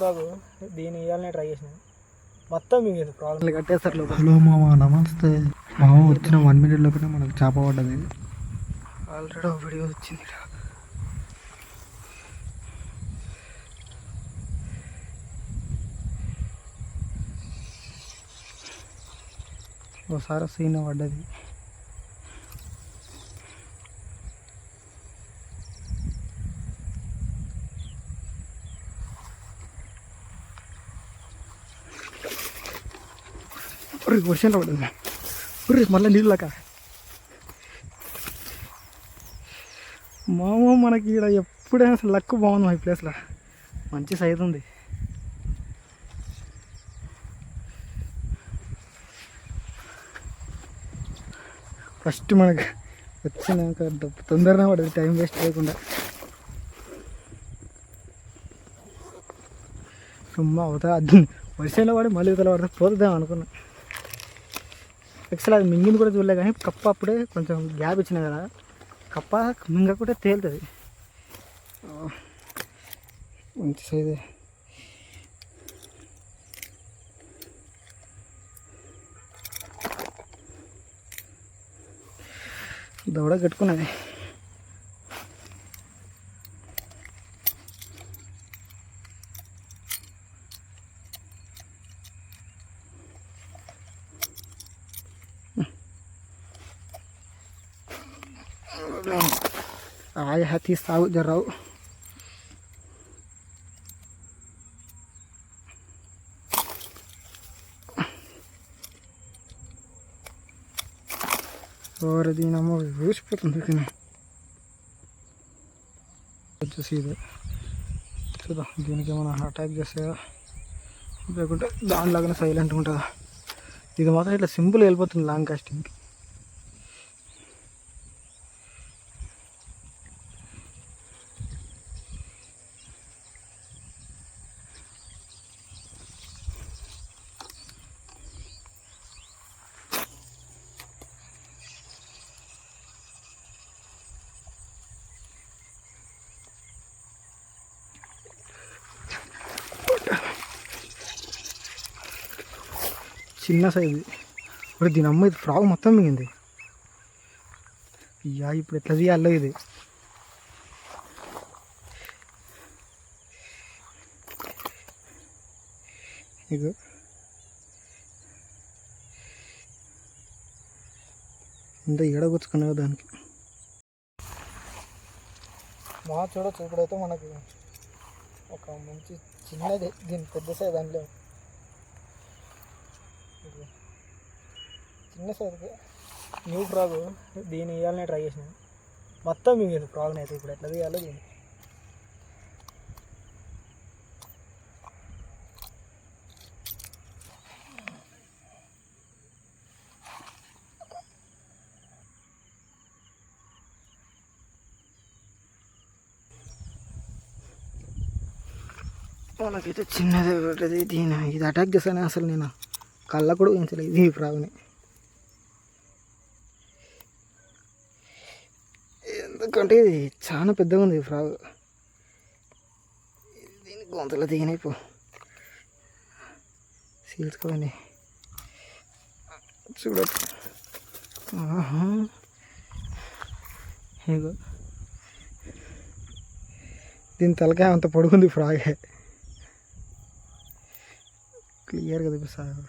Frog దీన్ని ఇవ్వాలని try చేసిన. మొత్తం మీకు ప్రాబ్లం కట్టేస్తారు లోపల. హలో మామ నమస్తే. మామ వచ్చిన వన్ మినిట్ లోపల మనకు చేప పడ్డది. ఆల్రెడీ ఒక వీడియో వచ్చింది ఒకసారి సీన్ పడ్డది. వర్షం రావడం ఉర్రి మళ్ళీ నీళ్ళక మామ మనకి ఇక్కడ ఎప్పుడైనా అసలు లక్ బాగుంది మా ఈ ప్లేస్లో మంచి సైజ్ ఉంది. ఫస్ట్ మనకు వచ్చినాక డబ్బు తొందరగా పడదు టైం వేస్ట్ చేయకుండా. సుమ్మా అవుతా వర్షంలో పడి మళ్ళీ ఇతల పడితే పోతుందేమో అనుకున్నా. యాక్చువల్ అది మింగింది కూడా చూడలే కానీ కప్ప అప్పుడే కొంచెం గ్యాప్ ఇచ్చిన కదా. కప్ప మింగకుంటే తేలుతుంది. మంచి సైజే దవడ కట్టుకున్నది. ఆయ హతి సాగు జర్రావు ఓరి దీనమ్మ ఊసిపోతుంది తిని వచ్చేసి ఇది చూద్దాం దీనికి ఏమైనా అటాక్ చేస్తాయా లేకుంటే దానిలాగానే సైలెంట్ ఉంటుందా ఇది మాత్రం ఇట్లా సింపుల్ వెళ్ళిపోతుంది లాంగ్ కాస్టింగ్కి చిన్న సైజు ఇప్పుడు దీని అమ్మ ఇది ఫ్రాక్ మొత్తం మిగింది. ఇయ్యా ఇప్పుడు ఎట్లా తీయాలో ఇది. ఇగో. ఇంత ఎడగొచ్చుకున్నావు దానికి. మా చూడొచ్చు ఇప్పుడైతే మనకి ఒక మంచి చిన్నది దీని పెద్ద సైజ్ దాంట్లో చిన్న సైజుకి. న్యూ ఫ్రాగ్ దీన్ని ఇవ్వాలని ట్రై చేసిన. మొత్తం మిగిలింది. ప్రాబ్లం అయితే ఇప్పుడు ఎట్లా తీయాలో దీన్ని మనకైతే చిన్నది ఒకటి. దీని ఇది అటాక్ చేస్తానే అసలు నేను. కళ్ళ కూడా ఉంచలేదు ఈ ఫ్రాగ్ని ఎందుకంటే ఇది చాలా పెద్దగా ఉంది ఫ్రాగ్ దీని గొంతులో దిగినైపో సీల్చుకోండి చూడచ్చు ఆహా. దీని తలకాయ అంత పడుకుంది ఫ్రాగే క్లియర్గా చూపిస్తాను